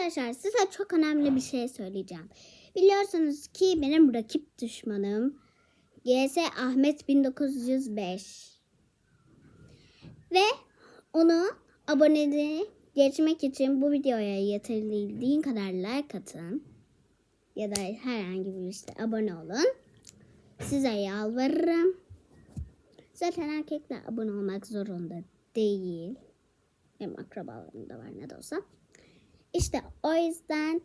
Arkadaşlar size çok önemli bir şey söyleyeceğim. Biliyorsunuz ki benim rakip düşmanım GS Ahmet 1905. Ve onu aboneliği geçmek için bu videoya yeterli kadar like atın. Ya da herhangi bir işte abone olun. Size yalvarırım. Zaten erkekler abone olmak zorunda değil. Benim akrabalarım da var ne de olsa. İşte o yüzden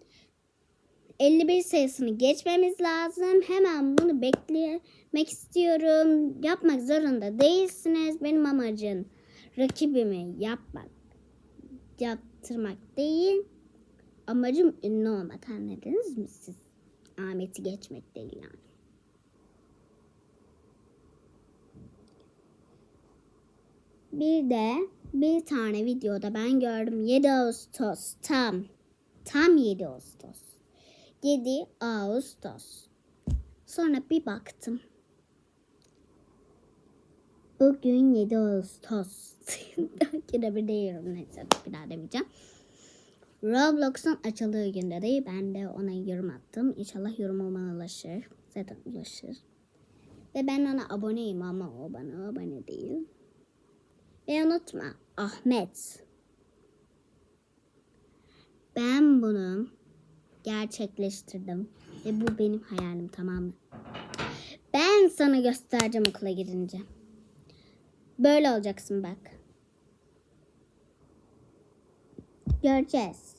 51 sayısını geçmemiz lazım. Hemen bunu beklemek istiyorum. Yapmak zorunda değilsiniz. Benim amacım rakibimi yapmak, yaptırmak değil. Amacım ünlü olmak anladınız mı siz? Ahmet'i geçmek değil yani. Bir de bir tane videoda ben gördüm 7 Ağustos tam tam 7 Ağustos. 7 Ağustos. Sonra bir baktım. Bugün 7 Ağustos. Yine bir değilim neyse bir daha demeyeceğim. Roblox'un açıldığı günde de ben de ona yorum attım. İnşallah yorumuma ulaşır. Zaten ulaşır. Ve ben ona aboneyim ama o bana abone değil. Ve unutma Ahmet. Ben bunu gerçekleştirdim. Ve bu benim hayalim tamam mı? Ben sana göstereceğim okula gidince. Böyle olacaksın bak. Göreceğiz.